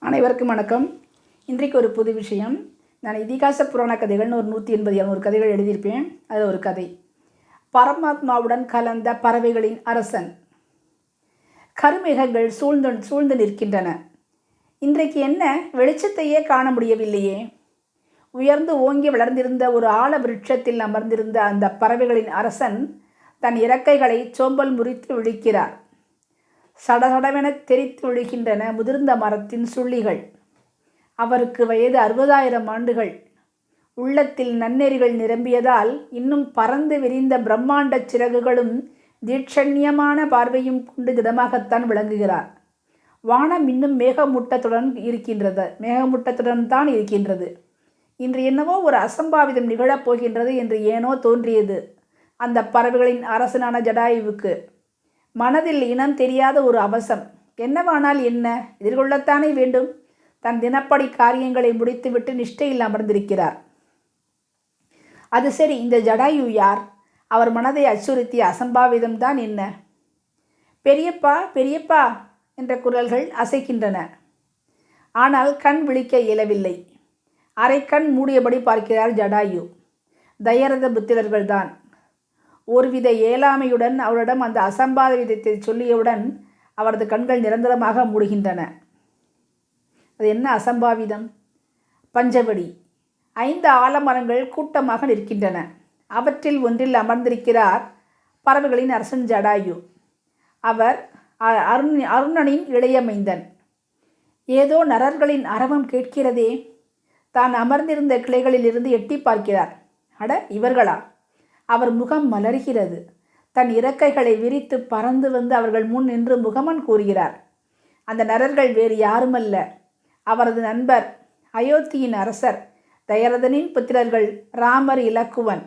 அனைவருக்கும் வணக்கம். இன்றைக்கு ஒரு புது விஷயம். நான் இதிகாச புராண கதைகள்னு ஒரு நூற்றி எண்பது இரநூறு கதைகள் எழுதியிருப்பேன். அது ஒரு கதை. பரமாத்மாவுடன் கலந்த பறவைகளின் அரசன். கருமேகங்கள் சூழ்ந்து சூழ்ந்து நிற்கின்றன. இன்றைக்கு என்ன வெளிச்சத்தையே காண முடியவில்லையே. உயர்ந்து ஓங்கி வளர்ந்திருந்த ஒரு ஆழ விருட்சத்தில் அமர்ந்திருந்த அந்த பறவைகளின் அரசன் தன் இறக்கைகளை சோம்பல் முறித்து விழிக்கிறார். சடசடவென தெரித்து விழுகின்றன முதிர்ந்த மரத்தின் சுள்ளிகள். அவருக்கு வயது அறுபதாயிரம் ஆண்டுகள். உள்ளத்தில் நன்னெறிகள் நிரம்பியதால் இன்னும் பறந்து விரிந்த பிரம்மாண்ட சிறகுகளும் தீட்சண்யமான பார்வையும் கொண்டு திடமாகத்தான் விளங்குகிறார். வானம் இன்னும் மேகமூட்டத்துடன் இருக்கின்றது மேகமூட்டத்துடன் தான் இருக்கின்றது. இன்று என்னவோ ஒரு அசம்பாவிதம் நிகழப் போகின்றது என்று ஏனோ தோன்றியது. அந்த பறவைகளின் அரசனான ஜடாயுவுக்கு மனதில் இனம் தெரியாத ஒரு அவசம். என்னவானால் என்ன? எதிர்கொள்ளத்தானே வேண்டும்? தன் தினப்படி காரியங்களை முடித்துவிட்டு நிஷ்டையில் அமர்ந்திருக்கிறார். அது சரி இந்த ஜடாயு யார்? அவர் மனதை அச்சுறுத்திய அசம்பாவிதம்தான் என்ன? பெரியப்பா பெரியப்பா என்ற குரல்கள் அசைக்கின்றன. ஆனால் கண் விழிக்க இயலவில்லை. அரை கண் மூடியபடி பார்க்கிறார் ஜடாயு. தயரத புத்திரர்கள்தான். ஒருவித ஏழாமையுடன் அவரிடம் அந்த அசம்பாத விதத்தை சொல்லியவுடன் அவரது கண்கள் நிரந்தரமாக மூடுகின்றன. அது என்ன அசம்பாவிதம்? பஞ்சவடி. ஐந்து ஆலமரங்கள் கூட்டமாக நிற்கின்றன. அவற்றில் ஒன்றில் அமர்ந்திருக்கிறார் பறவைகளின் அரசன் ஜடாயு. அவர் அருண் அருணனின் இளைய மைந்தன். ஏதோ நரர்களின் அரவம் கேட்கிறதே. தான் அமர்ந்திருந்த கிளைகளிலிருந்து எட்டி பார்க்கிறார். அட இவர்களா? அவர் முகம் மலர்கிறது. தன் இறக்கைகளை விரித்து பறந்து வந்து அவர்கள் முன் நின்று முகமன் கூறுகிறார். அந்த நரர்கள் வேறு யாருமல்ல. அவரது நண்பர் அயோத்தியின் அரசர் தயரதனின் புத்திரர்கள் ராமர் இலக்குவன்.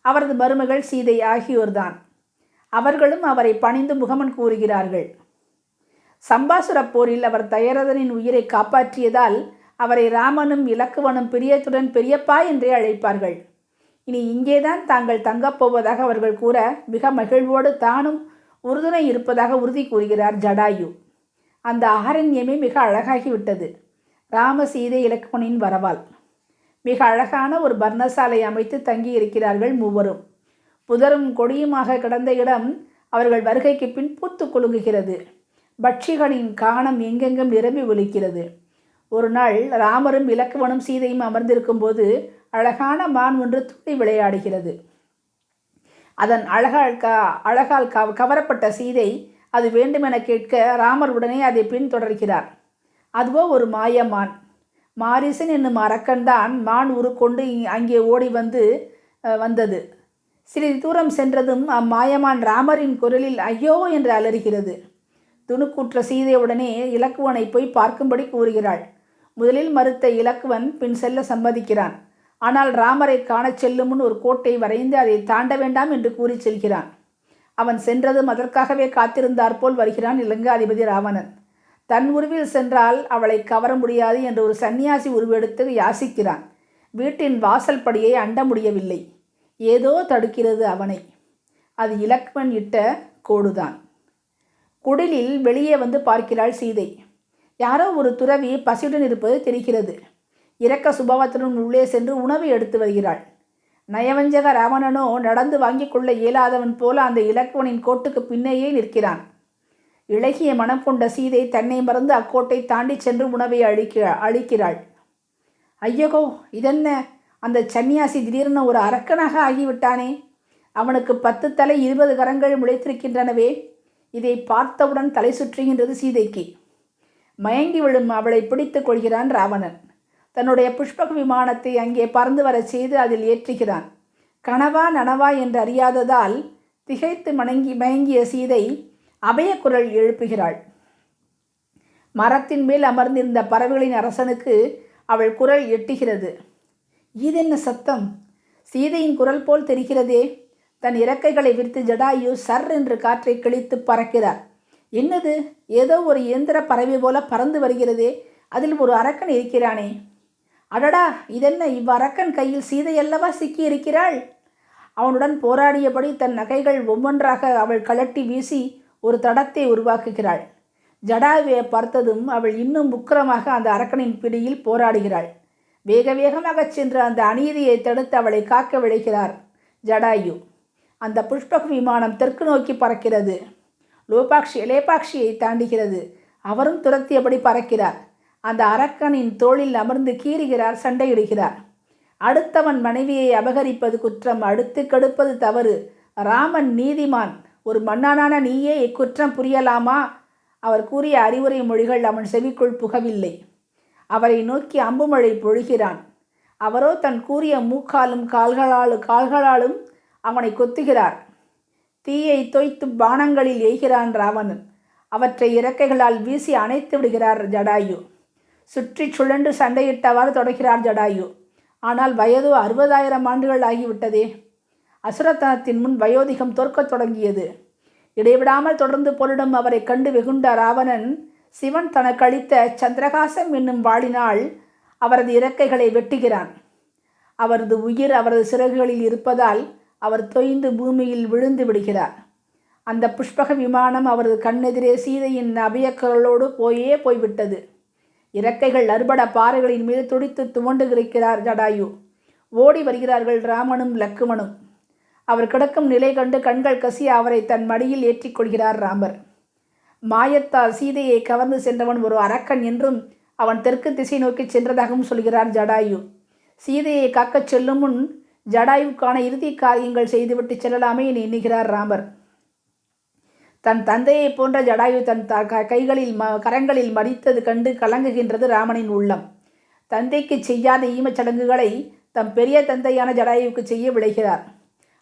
அவரது மருமகள் சீதை ஆகியோர்தான். அவர்களும் அவரை பணிந்து முகமன் கூறுகிறார்கள். சம்பாசுரப் போரில் அவர் தயரதனின் உயிரை காப்பாற்றியதால் அவரை ராமனும் இலக்குவனும் பிரியத்துடன் பெரியப்பா என்றே அழைப்பார்கள். இனி இங்கேதான் தாங்கள் தங்கப் போவதாக அவர்கள் கூற மிக மகிழ்வோடு தானும் உறுதுணை இருப்பதாக உறுதி கூறுகிறார் ஜடாயு. அந்த ஆரண்யமே மிக அழகாகிவிட்டது. ராம சீதை இலக்குவனின் வரவால். மிக அழகான ஒரு பர்ணசாலை அமைத்து தங்கி இருக்கிறார்கள் மூவரும். புதரும் கொடியுமாக கிடந்த இடம் அவர்கள் வருகைக்கு பின் பூத்து குலுங்குகிறது. பட்சிகளின் காணம் எங்கெங்கும் நிரம்பி ஒலிக்கிறது. ஒரு நாள் ராமரும் இலக்குவனும் சீதையும் அமர்ந்திருக்கும் போது அழகான மான் ஒன்று துள்ளி விளையாடுகிறது. அதன் அழகால் க அழகால் க கவரப்பட்ட சீதை அது வேண்டுமென கேட்க ராமர் உடனே அதை பின்தொடர்கிறார். அதுவோ ஒரு மாயமான் மாரிசன் என்னும் அரக்கன்தான் மான் உருக்கொண்டு அங்கே ஓடி வந்து வந்தது. சிறிது தூரம் சென்றதும் அம்மாயமான் ராமரின் குரலில் ஐயோ என்று அலறுகிறது. துணுக்குற்ற சீதையுடனே இலக்குவனை போய் பார்க்கும்படி கூறுகிறாள். முதலில் மறுத்த இலக்குவன் பின் செல்ல சம்மதிக்கிறான். ஆனால் ராமரை காணச் செல்லுமுன் ஒரு கோட்டை வரைந்து அதை தாண்ட வேண்டாம் என்று கூறி செல்கிறான். அவன் சென்றதும் அதற்காகவே காத்திருந்தாற்போல் வருகிறான் இலங்காதிபதி ராவணன். தன் உருவில் சென்றால் அவளை கவர முடியாது என்று ஒரு சன்னியாசி உருவெடுத்து யாசிக்கிறான். வீட்டின் வாசல் படியை அண்ட முடியவில்லை. ஏதோ தடுக்கிறது அவனை. அது இலக்குவன் இட்ட கோடுதான். குடிலில் வெளியே வந்து பார்க்கிறாள் சீதை. யாரோ ஒரு துறவி பசியுடன் இருப்பது தெரிகிறது. இரக்க சுபாவத்துடன் உள்ளே சென்று உணவை எடுத்து வருகிறாள். நயவஞ்சக ராவணனோ நடந்து வாங்கிக் கொள்ள இயலாதவன் போல அந்த இலக்குவனின் கோட்டுக்கு பின்னேயே நிற்கிறான். இளகிய மனம் கொண்ட சீதை தன்னை மறந்து அக்கோட்டை தாண்டி சென்று உணவை அழிக்க அழிக்கிறாள். ஐயகோ இதென்ன? அந்த சன்னியாசி திடீரென ஒரு அரக்கனாக ஆகிவிட்டானே. அவனுக்கு பத்து தலை இருபது கரங்கள் முளைத்திருக்கின்றனவே. இதை பார்த்தவுடன் தலை சுற்றுகின்றது சீதைக்கு. மயங்கி விழும் அவளை பிடித்து கொள்கிறான் ராவணன். தன்னுடைய புஷ்பக விமானத்தை அங்கே பறந்து வரச் செய்து அதில் ஏற்றுகிறான். கனவா நனவா என்று அறியாததால் திகைத்து மணங்கி மயங்கிய சீதை அபயக்குரல் எழுப்புகிறாள். மரத்தின் மேல் அமர்ந்திருந்த பறவைகளின் அரசனுக்கு அவள் குரல் எட்டுகிறது. இதென்ன சத்தம்? சீதையின் குரல் போல் தெரிகிறதே. தன் இறக்கைகளை விரித்து ஜடாயு சர் என்று காற்றை கிழித்து பறக்கிறார். என்னது? ஏதோ ஒரு இயந்திர பறவை போல பறந்து வருகிறதே. அதில் ஒரு அரக்கன் இருக்கிறானே. அடடா இதென்ன இவ்வரக்கன் கையில் சீதையல்லவா சிக்கி இருக்கிறாள் அவனுடன் போராடியபடி தன் நகைகள் ஒவ்வொன்றாக அவள் கழட்டி வீசி ஒரு தடத்தை உருவாக்குகிறாள். ஜடாயுவை பார்த்ததும் அவள் இன்னும் உக்கிரமாக அந்த அரக்கனின் பிடியில் போராடுகிறாள். வேக வேகமாகச் சென்று அந்த அநீதியை தடுத்து அவளை காக்க விளைகிறார் ஜடாயு. அந்த புஷ்பக விமானம் தெற்கு நோக்கி பறக்கிறது. லோபாக்ஷி லேபாக்ஷியை தாண்டுகிறது. அவரும் துரத்தியபடி பறக்கிறார். அந்த அரக்கனின் தோளில் அமர்ந்து கீறுகிறார் சண்டையிடுகிறார். அடுத்தவன் மனைவியை அபகரிப்பது குற்றம் அடுத்து கெடுப்பது தவறு. ராமன் நீதிமான். ஒரு மன்னனான நீயே இக்குற்றம் புரியலாமா? அவர் கூறிய அறிவுரை மொழிகள் அவன் செவிக்குள் புகவில்லை. அவரை நோக்கி அம்புமழை பொழிகிறான். அவரோ தன் கூறிய மூக்காலும் கால்களாலும் கால்களாலும் அவனை கொத்துகிறார். தீயை தோய்த்து பானங்களில் எய்கிறான் ராவணன். அவற்றை இறக்கைகளால் வீசி அணைத்து விடுகிறார் ஜடாயு. சுற்றி சுழன்று சண்டையிட்டவாறு தொடர்கிறார் ஜடாயு. ஆனால் வயது அறுபதாயிரம் ஆண்டுகள் ஆகிவிட்டதே. அசுரத்தனத்தின் முன் வயோதிகம் தோற்கத் தொடங்கியது. இடைவிடாமல் தொடர்ந்து பொருளும் அவரை கண்டு வெகுண்ட ராவணன் சிவன் தனக்கு அளித்த சந்திரகாசம் என்னும் வாழினால் அவரது இறக்கைகளை வெட்டுகிறான். அவரது உயிர் அவரது சிறகுகளில் இருப்பதால் அவர் தொய்ந்து பூமியில் விழுந்து விடுகிறார். அந்த புஷ்பக விமானம் அவரது கண்ணெதிரே சீதையின் அபயக்கரலோடு போயே போய்விட்டது. இறக்கைகள் அறுபட பாறைகளின் மீது துடித்து துவண்டுகிறார் ஜடாயு. ஓடி வருகிறார்கள் ராமனும் லக்குமனும் அவர் கிடக்கும் நிலை கண்டு கண்கள் கசிய அவரை தன் மடியில் ஏற்றிக்கொள்கிறார் ராமர் மாயத்தால் சீதையை கவர்ந்து சென்றவன் ஒரு அரக்கன் என்றும் அவன் தெற்கு திசை நோக்கி சென்றதாகவும் சொல்கிறார் ஜடாயு. சீதையை காக்கச் செல்லும் முன் ஜடாயுக்கான இறுதி காரியங்கள் செய்துவிட்டு செல்லலாமே என எண்ணுகிறார் ராமர். தன் தந்தையைப் போன்ற ஜடாயு தன் த கைகளில் ம கரங்களில் மடித்தது கண்டு கலங்குகின்றது ராமனின் உள்ளம். தந்தைக்கு செய்யாத ஈமச் சடங்குகளை தம் பெரிய தந்தையான ஜடாயுவுக்கு செய்ய விளைகிறார்.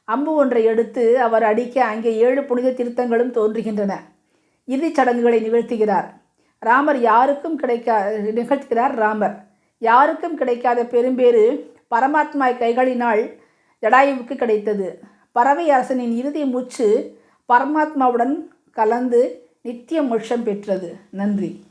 அம்பு ஒன்றை எடுத்து அவர் அடிக்க அங்கே ஏழு புனித திருத்தங்களும் தோன்றுகின்றன. இறுதிச் சடங்குகளை நிகழ்த்துகிறார். ராமர் யாருக்கும் கிடைக்கா நிகழ்த்துகிறார் ராமர். யாருக்கும் கிடைக்காத பெரும்பேறு பரமாத்மா கைகளினால் ஜடாயுவுக்கு கிடைத்தது. பறவை அரசனின் இறுதி மூச்சு பரமாத்மாவுடன் கலந்து நித்திய மோட்சம் பெற்றது. நன்றி.